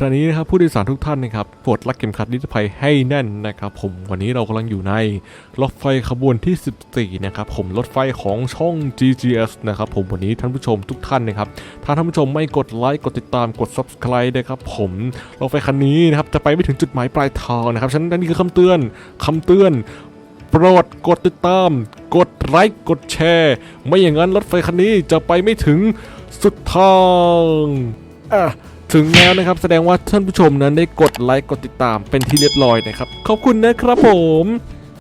ขณะนี้นะครับผู้โดยสารทุกท่านนะครับโปรดรักเข็มขัดนิรภัยให้แน่นนะครับผมวันนี้เรากำลังอยู่ในรถไฟขบวนที่ 14 นะครับผมรถไฟของช่อง GGS นะครับผมวันนี้ท่านผู้ชมทุกท่านนะครับถ้าท่านผู้ชมไม่กดไลค์กดติดตามกด Subscribe นะครับผมรถไฟคันนี้นะครับจะไปไม่ถึงจุดหมายปลายทางนะครับฉะนั้นนี่คือคำเตือนคำเตือนโปรดกดติดตาม กดไลค์กดแชร์ ไม่อย่างนั้นรถไฟคันนี้จะไปไม่ถึงสุดทางอะ ถึงแล้วนะครับแสดงว่าท่านผู้ชมนั้นได้กดไลค์กดติดตามเป็นที่เรียบร้อยนะครับขอบคุณนะครับผม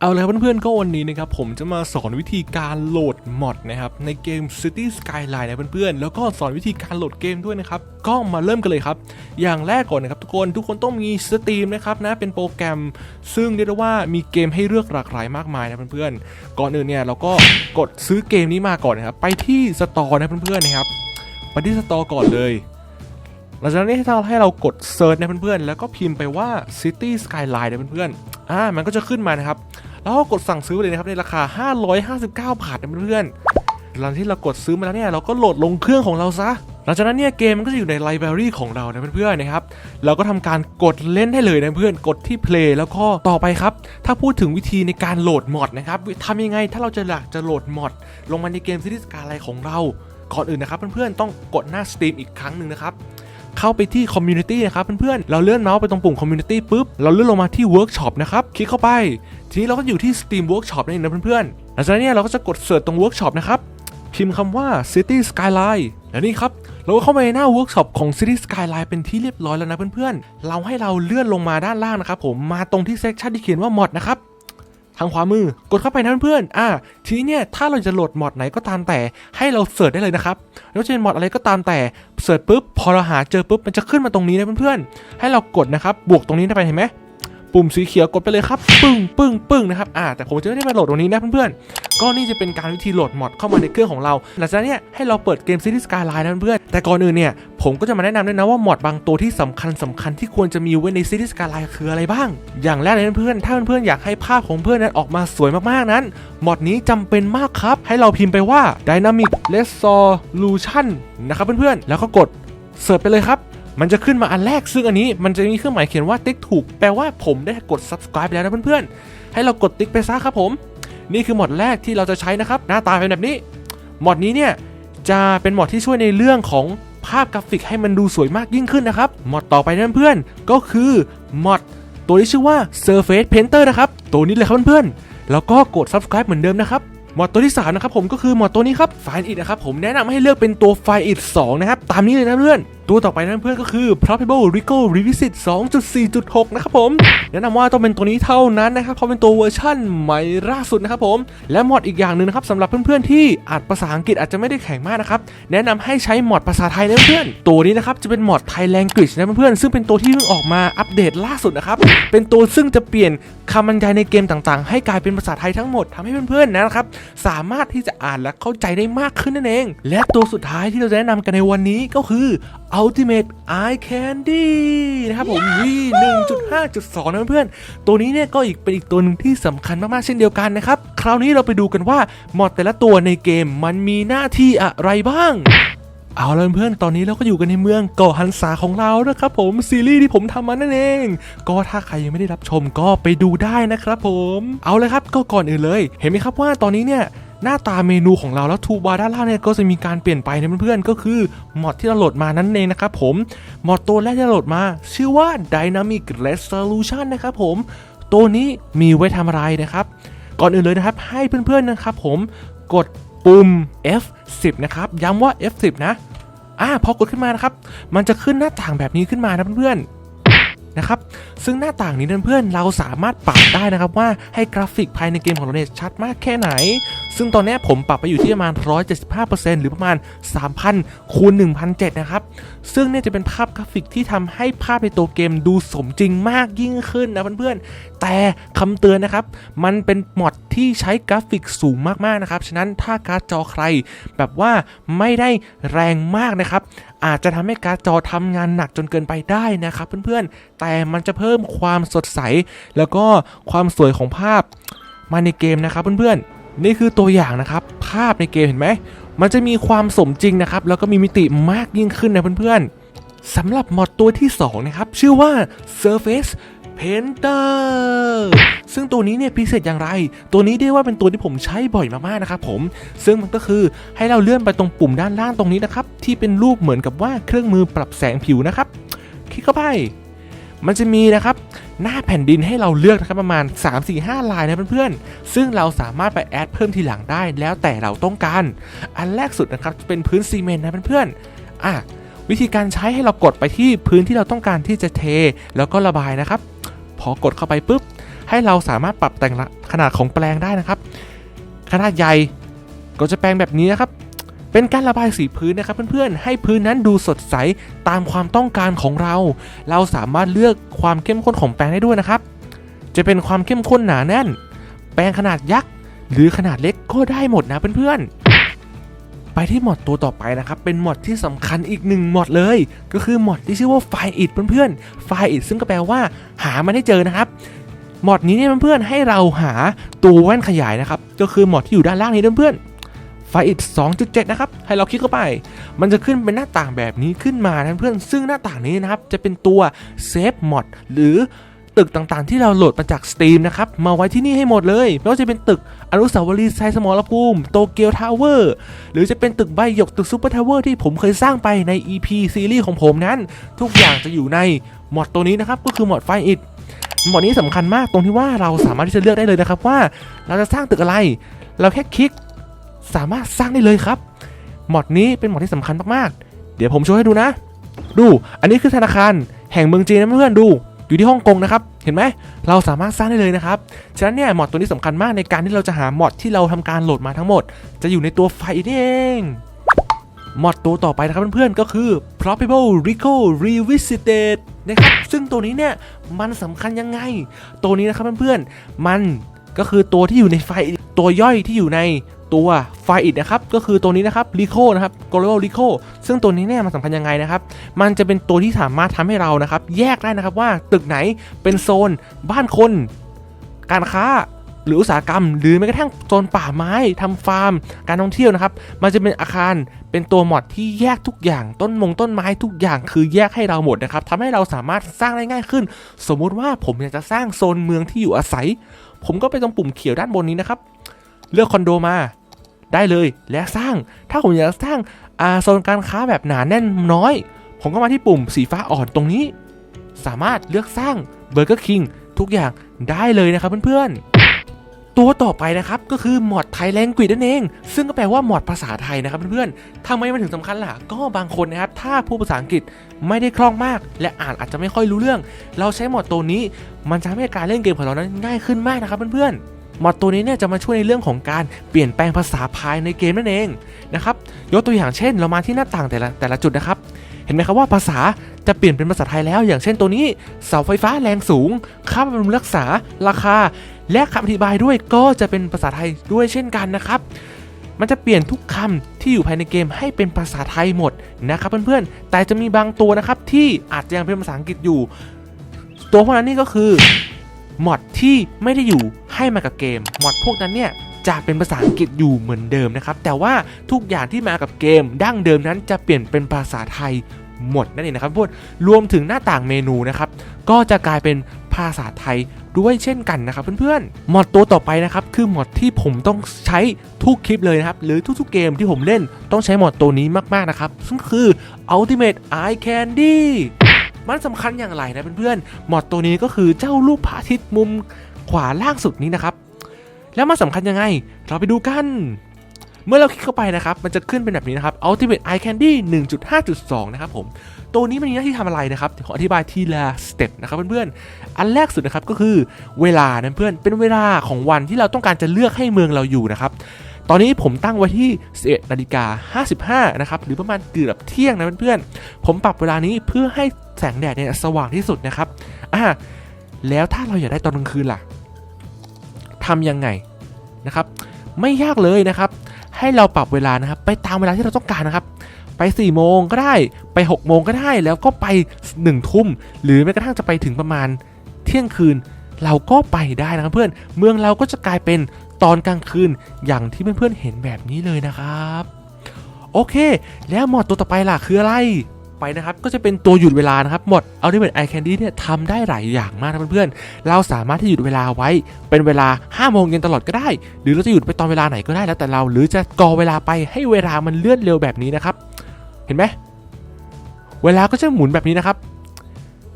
เอาละครับเพื่อนๆก็วันนี้นะครับผมจะมาสอนวิธีการโหลดมอดนะครับในเกม City Skyline นะเพื่อนๆแล้วก็สอนวิธีการโหลดเกมด้วยนะครับก็มาเริ่มกันเลยครับ อย่างแรกก่อนนะครับทุกคนทุกคนต้องมีสตรีมนะครับนะเป็นโปรแกรม ซึ่งเรียกได้ว่ามีเกมให้เลือกหลากหลายมากมายนะเพื่อนๆก่อนอื่นเนี่ยเราก็กดซื้อเกมนี้มาก่อนนะครับไปที่สตอร์นะเพื่อนๆนะครับไปที่สตอร์ก่อนเลย หลังจากนั้ให้เราให้เรากดเซิร์ชนะเพื่อนๆ แล้วก็พิมพ์ไปว่า City Skyline นะเพื่อนๆ อ่า มันก็จะขึ้นมานะครับ แล้วก็กดสั่งซื้อเลยนะครับในราคา 559 บาทนะเพื่อนๆ หลังที่เรากดซื้อมาแล้วเนี่ยเราก็โหลดลงเครื่องของเราซะ หลังจากนั้นเนี่ยเกมมันก็จะอยู่ในไลบรารีของเรานะเพื่อนๆ นะครับ เราก็ทำการกดเล่นได้เลยนะเพื่อน กดที่ play แล้วก็ต่อไปครับ ถ้าพูดถึงวิธีในการโหลดมอดนะครับทำยังไงถ้าเราจะอยากจะโหลดมอดลงมาในเกม City Skyline ของเรา ก่อนอื่นนะครับเพื่อนๆ ต้องกดหน้า Steam อีกครั้งหนึ่งนะครับ เข้าไปที่ Community นะครับเพื่อนๆ เราเลื่อนเมาส์ไปตรงปุ่ม Community ปุ๊บ เราเลื่อนลงมาที่ Workshop นะครับ คลิกเข้าไป ทีนี้เราก็อยู่ที่ Steam Workshop นั่นเองนะเพื่อนๆ หลังจากนั้นเนี่ยเราก็จะกดเสิร์ชตรง Workshop นะครับ พิมพ์คำว่า City Skyline และนี่ครับ เราก็เข้าไปในหน้า Workshop ของ City Skyline เป็นที่เรียบร้อยแล้วนะเพื่อนๆ เราให้เราเลื่อนลงมาด้านล่างนะครับผม มาตรงที่ Section ที่เขียนว่า Mod นะครับ ทางขวามือกดเข้าไปนะเพื่อนๆอ่าทีนี้เนี่ยถ้าเราจะโหลดมอดไหนก็ตามแต่ให้เราเสิร์ชได้เลยนะครับไม่ว่าจะเป็นมอดอะไรก็ตามแต่เสิร์ชปุ๊บพอเราหาเจอปุ๊บมันจะขึ้นมาตรงนี้นะเพื่อนๆให้เรากดนะครับบวกตรงนี้ได้ไปเห็นไหม ปุ่มสีเขียวกดไปเลยครับ ปึ้งปึ้งปึ้งนะครับอ่าแต่ผมจะไม่ได้มาโหลดตรงนี้นะเพื่อนๆ ก็นี่จะเป็นการวิธีโหลดมอดเข้ามาในเครื่องของเรา หลังจากนั้ให้เราเปิดเกม City Skyline นะเพื่อนแต่ก่อนอื่นเนี่ยผมก็จะมาแนะนำด้วยนะว่ามอดบางตัวที่สำคัญสำคัญที่ควรจะมีไว้ใน City Skyline คืออะไรบ้าง อย่างแรกเลยนเพื่อนๆถ้าเพื่อนๆอยากให้ภาพของเพื่อนนั้นออกมาสวยมากๆนั้นมอดนี้จำเป็นมากครับ ให้เราพิมพ์ไปว่า Dynamic Resolution นะครับเพื่อนๆแล้วก็กดเสิร์ชไปเลยครับ มันจะขึ้นมาอันแรกซึ่งอันนี้มันจะมีเครื่องหมายเขียนว่าติ๊กถูก แปลว่าผมได้กด subscribe แล้วนะเพื่อนๆ ให้เรากดติ๊กไปซะครับผม นี่คือหมอดแรกที่เราจะใช้นะครับ หน้าตาเป็นแบบนี้ หมอดนี้เนี่ยจะเป็นหมอดที่ช่วยในเรื่องของภาพกราฟิกให้มันดูสวยมากยิ่งขึ้นนะครับ หมอดต่อไปนะเพื่อนๆ ก็คือหมอดตัวที่ชื่อว่า Surface Painter นะครับ ตัวนี้เลยครับเพื่อนๆ แล้วก็กด subscribe เหมือนเดิมนะครับหมอดตัวที่ 3 นะครับผมก็คือหมอดตัวนี้ครับไฟล์อิดนะครับผมแนะนำให้เลือกเป็นตัวไฟล์อิด2นะครับ ตามนี้เลยนะเพื่อน ตัวต่อไปนั้นเพื่อนก็คือ Probable Rico Revisit 2.4.6 นะครับผม แนะนำว่าต้องเป็นตัวนี้เท่านั้นนะครับ เพราะเป็นตัวเวอร์ชั่นใหม่ล่าสุดนะครับผม และมอดอีกอย่างหนึ่งนะครับสำหรับเพื่อนๆที่อ่านภาษาอังกฤษอาจจะไม่ได้แข็งมากนะครับ แนะนำให้ใช้มอดภาษาไทยนะเพื่อน ตัวนี้นะครับจะเป็นมอด Thai Language นะเพื่อนๆซึ่งเป็นตัวที่เพิ่งออกมาอัปเดตล่าสุดนะครับ เป็นตัวซึ่งจะเปลี่ยนคำบรรยายในเกมต่างๆ ให้กลายเป็นภาษาไทยทั้งหมดทำให้เพื่อนๆนะครับสามารถที่จะอ่านและเข้าใจได้มากขึ้นนั่นเอง และตัวสุดท้ายที่เราจะแนะนำกันในวันนี้ก็คือ Ultimate Eye Candy นะครับผม V 1.5.2 นะเพื่อน ตัวนี้เนี่ยก็อีกเป็นอีกตัวหนึ่งที่สำคัญมากๆ เช่นเดียวกันนะครับ คราวนี้เราไปดูกันว่ามอดแต่ละตัวในเกมมันมีหน้าที่อะไรบ้างเอาละเพื่อนตอนนี้เราก็อยู่กันในเมืองเกาะฮันซาของเรานะครับผมซีรีส์ที่ผมทำมานั่นเอง ก็ถ้าใครยังไม่ได้รับชมก็ไปดูได้นะครับผม เอาเลยครับก็ก่อนอื่นเลย เห็นไหมครับว่าตอนนี้เนี่ย หน้าตาเมนูของเราแล้วทูบาร์ด้านล่างเนี่ยก็จะมีการเปลี่ยนไปนะเพื่อนๆก็คือมอดที่เราโหลดมานั่นเองนะครับผมมอดตัวแรกที่เราโหลดมา ชื่อว่า Dynamic Resolution นะครับผม ตัวนี้มีไว้ทำอะไรนะครับ ก่อนอื่นเลยนะครับให้เพื่อนๆนะครับผมกดปุ่ม F10 นะครับย้ำว่า F10 นะอ่าพอกดขึ้นมานะครับ มันจะขึ้นหน้าต่างแบบนี้ขึ้นมานะเพื่อนๆ นะครับ ซึ่งหน้าต่างนี้เพื่อนๆเราสามารถปรับได้นะครับว่าให้กราฟิกภายในเกมของเราเนี่ยชัดมากแค่ไหน ซึ่งตอนนี้ผมปรับไปอยู่ที่ประมาณ 175%หรือประมาณ 3,000คูณ1,007นะครับ ซึ่งเนี่ยจะเป็นภาพกราฟิกที่ทำให้ภาพในตัวเกมดูสมจริงมากยิ่งขึ้นนะเพื่อนๆ แต่คำเตือนนะครับ มันเป็นมอดที่ใช้กราฟิกสูงมากๆนะครับ ฉะนั้นถ้าการ์ดจอใครแบบว่าไม่ได้แรงมากนะครับ อาจจะทำให้การ์ดจอทำงานหนักจนเกินไปได้นะครับเพื่อนๆ แต่มันจะเพิ่มความสดใส แล้วก็ความสวยของภาพมาในเกมนะครับเพื่อนๆ นี่คือตัวอย่างนะครับ ภาพในเกมเห็นไหม มันจะมีความสมจริงนะครับ แล้วก็มีมิติมากยิ่งขึ้นนะเพื่อนๆสำหรับมอดตัวที่ 2 นะครับ ชื่อว่า Surface Painter ซึ่งตัวนี้เนี่ยพิเศษอย่างไร ตัวนี้ได้ว่าเป็นตัวที่ผมใช้บ่อยมากๆนะครับผม ซึ่งมันก็คือให้เราเลื่อนไปตรงปุ่มด้านล่างตรงนี้นะครับ ที่เป็นรูปเหมือนกับว่าเครื่องมือปรับแสงผิวนะครับ คลิกเข้าไป มันจะมีนะครับ หน้าแผ่นดินให้เราเลือกนะครับประมาณ 3-4-5 ลายนะเพื่อนๆ ซึ่งเราสามารถไปแอดเพิ่มทีหลังได้แล้วแต่เราต้องการ อันแรกสุดนะครับเป็นพื้นซีเมนต์นะเพื่อนๆอะ วิธีการใช้ให้เรากดไปที่พื้นที่เราต้องการที่จะเท แล้วก็ระบายนะครับ พอกดเข้าไปปุ๊บ ให้เราสามารถปรับแต่งขนาดของแปลงได้นะครับ ขนาดใหญ่ก็จะแปลงแบบนี้นะครับ เป็นการระบายสีพื้นนะครับเพื่อนๆ ให้พื้นนั้นดูสดใสตามความต้องการของเรา เราสามารถเลือกความเข้มข้นของแปลงได้ด้วยนะครับ จะเป็นความเข้มข้นหนาแน่น แปลงขนาดยักษ์หรือขนาดเล็กก็ได้หมดนะเพื่อนๆ ไปที่หมอดตัวต่อไปนะครับ เป็นหมอดที่สำคัญอีกหนึ่งหมอดเลย ก็คือหมอดที่ชื่อว่าไฟอิดเพื่อนๆไฟอิดซึ่งก็แปลว่า หามันให้เจอนะครับหมอดนี้เนี่ยเพื่อนๆให้เราหาตัวแว่นขยายนะครับ ก็คือหมอดที่อยู่ด้านล่างนี้เพื่อนๆไฟอิด2.7 นะครับ ให้เราคลิกเข้าไป มันจะขึ้นเป็นหน้าต่างแบบนี้ขึ้นมานะเพื่อนซึ่งหน้าต่างนี้นะครับจะเป็นตัวเซฟมอดหรือ ตึกต่างๆ ที่เราโหลดมาจาก Steam นะครับมาไว้ที่นี่ให้หมดเลยไม่ว่าจะเป็นตึกอนุสาวรีย์ไซสมอลภูมิโตเกียวทาวเวอร์หรือจะเป็นตึกใบหยกตึกซูเปอร์ทาวเวอร์ที่ผมเคยสร้างไปใน EP ซีรีส์ของผมนั้น ทุกอย่างจะอยู่ในมอดตัวนี้นะครับก็คือมอดไฟอิดมอดนี้สำคัญมากตรงที่ว่าเราสามารถที่จะเลือกได้เลยนะครับว่าเราจะสร้างตึกอะไร เราแค่คลิกสามารถสร้างได้เลยครับมอดนี้เป็นมอดที่สำคัญมากๆ เดี๋ยวผมโชว์ให้ดูนะ ดู อันนี้คือธนาคารแห่งเมืองจีนนะเพื่อนดู อยู่ที่ฮ่องกงนะครับ เห็นไหม เราสามารถสร้างได้เลยนะครับ ฉะนั้นเนี่ยมอดตัวนี้สำคัญมากในการที่เราจะหามอดที่เราทำการโหลดมาทั้งหมด จะอยู่ในตัวไฟนี่เองมอดตัวต่อไปนะครับเพื่อนๆ ก็คือ probable recall revisited นะครับ ซึ่งตัวนี้เนี่ยมันสำคัญยังไง ตัวนี้นะครับเพื่อนๆ มันก็คือตัวที่อยู่ในไฟตัวย่อยที่อยู่ใน ตัวไฟอิดนะครับก็คือตัวนี้นะครับ Rico นะครับ Global Rico ซึ่งตัวนี้เนี่ยมันสำคัญยังไงนะครับ มันจะเป็นตัวที่สามารถทำให้เรานะครับ แยกได้นะครับว่าตึกไหนเป็นโซน บ้านคน การค้าหรืออุตสาหกรรม หรือแม้กระทั่งโซนป่าไม้ทำฟาร์ม การท่องเที่ยวนะครับ มันจะเป็นอาคารเป็นตัวมอดที่แยกทุกอย่างต้นมงต้นไม้ทุกอย่างคือแยกให้เราหมดนะครับทำให้เราสามารถสร้างได้ง่ายขึ้น สมมุติว่าผมอยากจะสร้างโซนเมืองที่อยู่อาศัย ผมก็ไปตรงปุ่มเขียวด้านบนนี้นะครับ เลือกคอนโดมา ได้เลยและสร้าง ถ้าผมอยากสร้างอาโซนการค้าแบบหนาแน่นน้อย ผมก็มาที่ปุ่มสีฟ้าอ่อนตรงนี้ สามารถเลือกสร้างเบอร์เกอร์คิงทุกอย่างได้เลยนะครับเพื่อนๆ ตัวต่อไปนะครับก็คือมอดไทยแลงก u นั่นเอง ซึ่งก็แปลว่ามอดภาษาไทยนะครับเพื่อนๆทำไมมันถึงสำคัญล่ะ ก็บางคนนะครับ ถ้าผู้ภาษาอังกฤษไม่ได้คล่องมาก และอ่านอาจจะไม่ค่อยรู้เรื่อง เราใช้มอดตัวนี้ มันจะทำให้การเล่นเกมของเรานั้นง่ายขึ้นมากนะครับเพื่อนๆ มอดตัวนี้เนี่ยจะมาช่วยในเรื่องของการเปลี่ยนแปลงภาษาภายในเกมนั่นเองนะครับยกตัวอย่างเช่น เรามาที่หน้าต่างแต่ละแต่ละจุดนะครับ เห็นไหมครับว่าภาษาจะเปลี่ยนเป็นภาษาไทยแล้ว อย่างเช่นตัวนี้เสาไฟฟ้าแรงสูง ค่าบำรุงรักษาราคา และคำอธิบายด้วยก็จะเป็นภาษาไทยด้วยเช่นกันนะครับมันจะเปลี่ยนทุกคำที่อยู่ภายในเกมให้เป็นภาษาไทยหมดนะครับเพื่อนๆ แต่จะมีบางตัวนะครับที่อาจจะยังเป็นภาษาอังกฤษอยู่ ตัวพวกนั้นนี่ก็คือ มอดที่ไม่ได้อยู่ให้มากับเกมมอดพวกนั้นเนี่ยจะเป็นภาษาอังกฤษอยู่เหมือนเดิมนะครับ แต่ว่าทุกอย่างที่มากับเกมดั้งเดิมนั้นจะเปลี่ยนเป็นภาษาไทยหมดนั่นเองนะครับพวกรวมถึงหน้าต่างเมนูนะครับก็จะกลายเป็นภาษาไทยด้วยเช่นกันนะครับเพื่อนๆมอดตัวต่อไปนะครับคือมอดที่ผมต้องใช้ทุกคลิปเลยนะครับหรือทุกๆเกมที่ผมเล่นต้องใช้มอดตัวนี้มากๆนะครับซึ่งคือ Ultimate Eye Candy มันสำคัญอย่างไรนะเพื่อนๆมอดตัวนี้ก็คือเจ้ารูปพระอาทิตย์มุมขวาล่างสุดนี้นะครับ แล้วมันสำคัญยังไง เราไปดูกัน เมื่อเราคลิกเข้าไปนะครับ มันจะขึ้นเป็นแบบนี้นะครับ Ultimate Eye Candy 1.5.2 นะครับผม ตัวนี้มันมีหน้าที่ทำอะไรนะครับขออธิบายทีละสเต็ปนะครับเพื่อนๆ อันแรกสุดนะครับก็คือเวลานะเพื่อน เป็นเวลาของวันที่เราต้องการจะเลือกให้เมืองเราอยู่นะครับตอนนี้ผมตั้งไว้ที่ 11นาฬิกา55 นะครับ หรือประมาณเกือบเที่ยงนะเพื่อนๆ ผมปรับเวลานี้เพื่อให้ แสงแดดเนี่ยสว่างที่สุดนะครับอ่าแล้วถ้าเราอยากได้ตอนกลางคืนล่ะทำยังไงนะครับ ไม่ยากเลยนะครับ ให้เราปรับเวลานะครับ ไปตามเวลาที่เราต้องการนะครับ ไป4โมงก็ได้ไป6โมงก็ได้แล้วก็ไป1ทุ่ม หรือแม้กระทั่งจะไปถึงประมาณเที่ยงคืนเราก็ไปได้นะครับเพื่อน เมืองเราก็จะกลายเป็นตอนกลางคืนอย่างที่เพื่อนๆเห็นแบบนี้เลยนะครับ โอเค แล้วหมอดตัวต่อไปล่ะคืออะไร ไปนะครับ ก็จะเป็นตัวหยุดเวลานะครับหมด Ultimate Eye Candy เนี่ยทำได้หลายอย่างมากนะเพื่อนๆ เราสามารถที่หยุดเวลาไว้เป็นเวลา5โมงเย็นตลอดก็ได้ หรือเราจะหยุดไปตอนเวลาไหนก็ได้แล้วแต่เรา หรือจะกอเวลาไปให้เวลามันเลื่อนเร็วแบบนี้นะครับ เห็นไหมเวลาก็จะหมุนแบบนี้นะครับ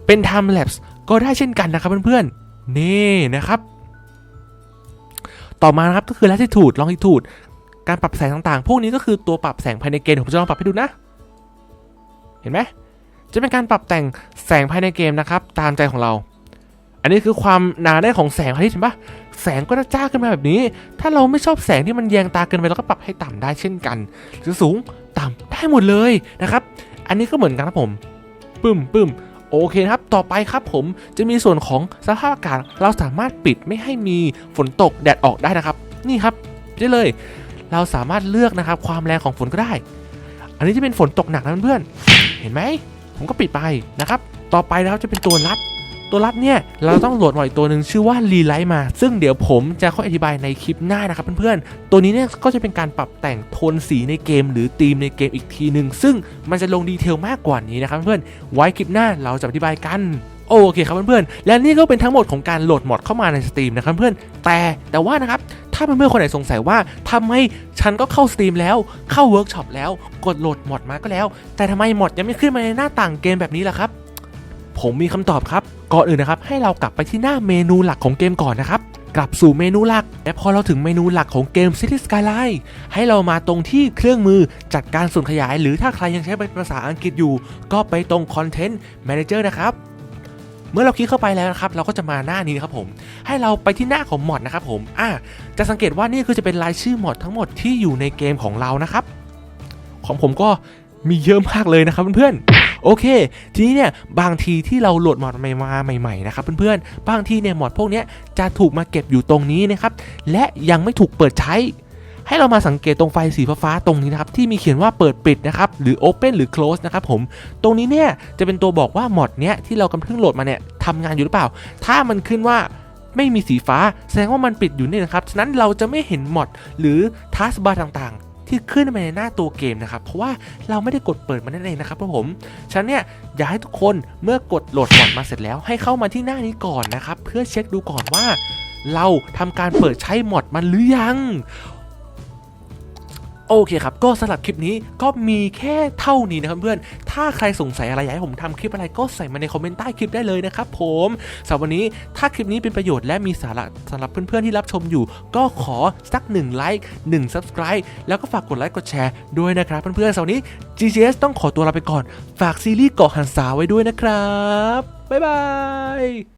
เป็น time lapse ก็ได้เช่นกันนะครับเพื่อนๆ นี่นะครับ ต่อมานะครับก็คือ latitude longitude การปรับแสงต่างๆ พวกนี้ก็คือตัวปรับแสงภายในเกมผมจะลองปรับให้ดูนะ เห็นไหมจะเป็นการปรับแต่งแสงภายในเกมนะครับ ตามใจของเรา อันนี้คือความหนาแน่นของแสงอาทิตย์เห็นปะแสงก็จะจ้าขึ้นมาแบบนี้ ถ้าเราไม่ชอบแสงที่มันแยงตาเกินไปเราก็ปรับให้ต่ำได้เช่นกันหรือสูงต่ำได้หมดเลยนะครับ อันนี้ก็เหมือนกันครับผมปึ้มปึ้มโอเคครับ ต่อไปครับผมจะมีส่วนของสภาพอากาศ เราสามารถปิดไม่ให้มีฝนตกแดดออกได้นะครับ นี่ครับได้เลย เราสามารถเลือกนะครับความแรงของฝนก็ได้ อันนี้จะเป็นฝนตกหนักนะเพื่อน เห็นไหม ผมก็ปิดไปนะครับ ต่อไปนะครับจะเป็นตัวรัด ตัวรัดเนี่ย เราต้องโหลดมาอีกตัวหนึ่งชื่อว่ารีไลท์มา ซึ่งเดี๋ยวผมจะค่อยอธิบายในคลิปหน้านะครับเพื่อนๆ ตัวนี้เนี่ยก็จะเป็นการปรับแต่งโทนสีในเกม หรือธีมในเกมอีกทีหนึ่งซึ่งมันจะลงดีเทลมากกว่านี้นะครับเพื่อนๆ ไว้คลิปหน้าเราจะอธิบายกันโอเคครับเพื่อนๆ และนี่ก็เป็นทั้งหมดของการโหลดมอดเข้ามาในสตรีมนะครับเพื่อน แต่แต่ว่านะครับ ถ้าเพื่อนๆคนไหนสงสัยว่าทำไมฉันก็เข้าสตรีมแล้วเข้าเวิร์กช็อปแล้วกดโหลดมอดมาก็แล้ว แต่ทำไมมอดยังไม่ขึ้นมาในหน้าต่างเกมแบบนี้ล่ะครับ ผมมีคำตอบครับก่อนอื่นนะครับ ให้เรากลับไปที่หน้าเมนูหลักของเกมก่อนนะครับ กลับสู่เมนูหลัก และพอเราถึงเมนูหลักของเกม City Skyline ให้เรามาตรงที่เครื่องมือจัดการส่วนขยาย หรือถ้าใครยังใช้เป็นภาษาอังกฤษอยู่ ก็ไปตรง Content Manager นะครับ เมื่อเราคลิกเข้าไปแล้วนะครับเราก็จะมาหน้านี้ครับผมให้เราไปที่หน้าของมอดนะครับผมอ่าจะสังเกตว่านี่คือจะเป็นรายชื่อมอดทั้งหมดที่อยู่ในเกมของเรานะครับของผมก็มีเยอะมากเลยนะครับเพื่อนๆโอเค ทีนี้เนี่ยบางทีที่เราโหลดมอดใหม่มาใหม่ๆนะครับเพื่อนๆบางทีเนี่ยมอดพวกนี้จะถูกมาเก็บอยู่ตรงนี้นะครับและยังไม่ถูกเปิดใช้ ให้เรามาสังเกตตรงไฟสีฟ้าตรงนี้นะครับที่มีเขียนว่าเปิดปิดนะครับหรือ Open หรือ Close นะครับผมตรงนี้เนี่ยจะเป็นตัวบอกว่ามอดเนี้ยที่เรากำลังเพิ่งโหลดมาเนี่ยทำงานอยู่หรือเปล่า ถ้ามันขึ้นว่าไม่มีสีฟ้าแสดงว่ามันปิดอยู่นี่นะครับฉะนั้นเราจะไม่เห็นมอดหรือทัสบาร์ต่างๆที่ขึ้นมาในหน้าตัวเกมนะครับ เพราะว่าเราไม่ได้กดเปิดมันนั่นเองนะครับผมฉะนั้นเนี่ยอยากให้ทุกคนเมื่อกดโหลดมอดมาเสร็จแล้ว ให้เข้ามาที่หน้านี้ก่อนนะครับ เพื่อเช็คดูก่อนว่า เราทำการเปิดใช้มอดมันหรือยัง โอเคครับ ก็สำหรับคลิปนี้ก็มีแค่เท่านี้นะครับเพื่อน ถ้าใครสงสัยอะไรอยากให้ผมทำคลิปอะไรก็ใส่มาในคอมเมนต์ใต้คลิปได้เลยนะครับผมสำหรับวันนี้ถ้าคลิปนี้เป็นประโยชน์และมีสาระสำหรับเพื่อนๆที่รับชมอยู่ ก็ขอสัก1ไลค์1 Subscribe แล้วก็ฝากกดไลค์กดแชร์ด้วยนะครับเพื่อนๆสำหรับวันนี้ GGS ต้องขอตัวลาไปก่อน ฝากซีรีส์เกาะหันษาไว้ด้วยนะครับบ๊ายบาย